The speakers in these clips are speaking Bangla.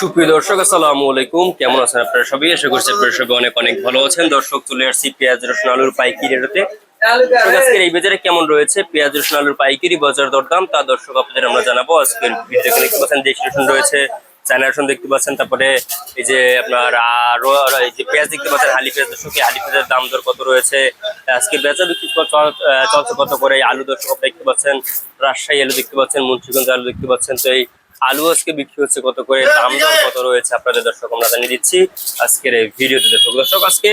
সুপ্রিয় দর্শক, আসসালামু আলাইকুম। কেমন আছেন আপনারা সবাই? আশা করছি আপনারা সবাই অনেক অনেক ভালো আছেন। দর্শক, চলে আসছি পেঁয়াজ, রসুন, আলুর পাইকারি রেটে। আজকের এই বাজারে কেমন রয়েছে? পেঁয়াজ, রসুন, আলুর পাইকারি, বাজার দরদাম। তা দর্শক, আপনাদের আমরা জানাব। আজকের ভিডিও দেখতে পাচ্ছেন দেশি রসুন রয়েছে, চায়না রসুন দেখতে পাচ্ছেন। তারপরে এই যে আপনার আরও এই যে পেঁয়াজ দেখতে পাচ্ছেন, হালি পেঁয়াজ দর্শক হালি পেঁয়াজের দাম দর কত রয়েছে? আজকে বেচা বিক্রি চলছে কত করে? আলু দর্শক দেখতে পাচ্ছেন, রাজশাহী আলু দেখতে পাচ্ছেন, মুন্সিগঞ্জ আলু দেখতে পাচ্ছেন। তো এই আলু আজকে বিক্রি হচ্ছে কত করে দাম দাম কত রয়েছে আপনাদের দর্শক আমরা জানিয়ে দিচ্ছি আজকের এই ভিডিওতে। দর্শক দর্শক আজকে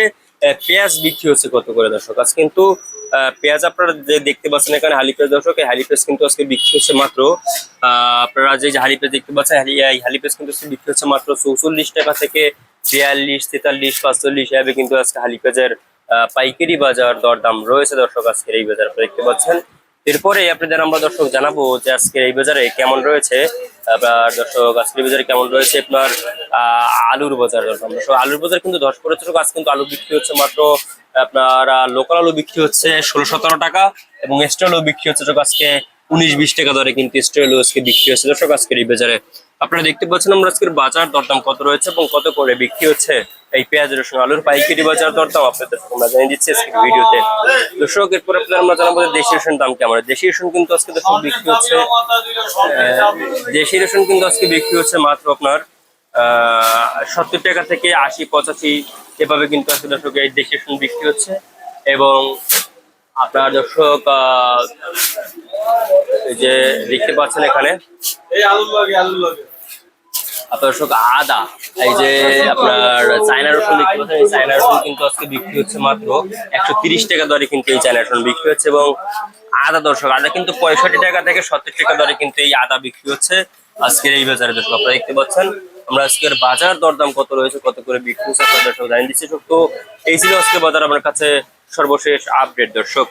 পেঁয়াজ বিক্রি হচ্ছে কত করে দর্শক? আজ কিন্তু পেঁয়াজ আপনারা যে দেখতে পাচ্ছেন এখানে হালি পেঁয়াজ দর্শক এই হালি পেঁয়াজ কিন্তু আজকে বিক্রি হচ্ছে মাত্র আহ, আপনারা যে হালি পেঁয়াজ দেখতে পাচ্ছেন হালি এই হালি পেঁয়াজ কিন্তু বিক্রি হচ্ছে মাত্র চৌচল্লিশ টাকা থেকে বিয়াল্লিশ তেতাল্লিশ পাঁচচল্লিশ এভাবে কিন্তু আজকে হালি পেঁয়াজের আহ, পাইকারি বাজার দরদাম রয়েছে দর্শক আজকের এই বাজার আপনারা দেখতে পাচ্ছেন। এরপরে আপনাদের আমরা দর্শক জানাব যে আজকের এই বাজারে কেমন রয়েছে। আবার দর্শক, আজকের বাজারে কেমন রয়েছে? আপনার আলুর বাজার দর্শক আলুর বাজার কিন্তু দশ পড়েছে। আজ কিন্তু আলু বিক্রি হচ্ছে মাত্র, আপনার লোকাল আলু বিক্রি হচ্ছে ষোলো সতেরো টাকা এবং এক্সট্রা আলু বিক্রি হচ্ছে আজকে উনিশ বিশ টাকা দরে কিন্তু আলু আজকে বিক্রি হচ্ছে। দর্শক, আজকের এই বাজারে আপনারা দেখতে পাচ্ছেন আমরা আজকের বাজার দরদাম কত রয়েছে এবং কত করে বিক্রি হচ্ছে। এই পেঁয়াজ রসুন আলুর পাইকারি বাজার দরদাম আপনাদের আমরা জানিয়ে দিচ্ছি আজকের ভিডিওতে। দর্শক, এরপর আপনারা আমরা জানাব দেশি রসুন দাম কেমন? দেশি রসুন কিন্তু আজকে দর্শক বিক্রি হচ্ছে দেশি রসুন কিন্তু আজকে বিক্রি হচ্ছে মাত্র আপনার সত্তর টাকা থেকে আশি, পঁচাশি, এভাবে কিন্তু আজকে দর্শক এই দেশি রসুন বিক্রি হচ্ছে। এবং আপনার দর্শক যে দেখতে পাচ্ছেন এখানে এই আলু লাগে আলু লাগে আপনার দর্শক আদা, এই যে আপনার চায়না রসুন দেখতে পাচ্ছেন এই চায়না রসুন কিন্তু আজকে বিক্রি হচ্ছে মাত্র একশো টাকা দরে কিন্তু এই চায়না রসুন বিক্রি হচ্ছে এবং আদা দর্শক, আদা কিন্তু পঁয়ষট্টি টাকা থেকে সত্তর টাকা দরে কিন্তু এই আদা বিক্রি হচ্ছে আজকের এই বাজারে দর্শক, আপনারা দেখতে পাচ্ছেন। আমরা আজকের বাজার দরদাম কত রয়েছে, কত করে বিক্রি হচ্ছে আপনাদের দর্শক জানিয়ে দিচ্ছি। তো এই ছিল আজকে বাজার, আমার কাছে সর্বশেষ আপডেট দর্শক।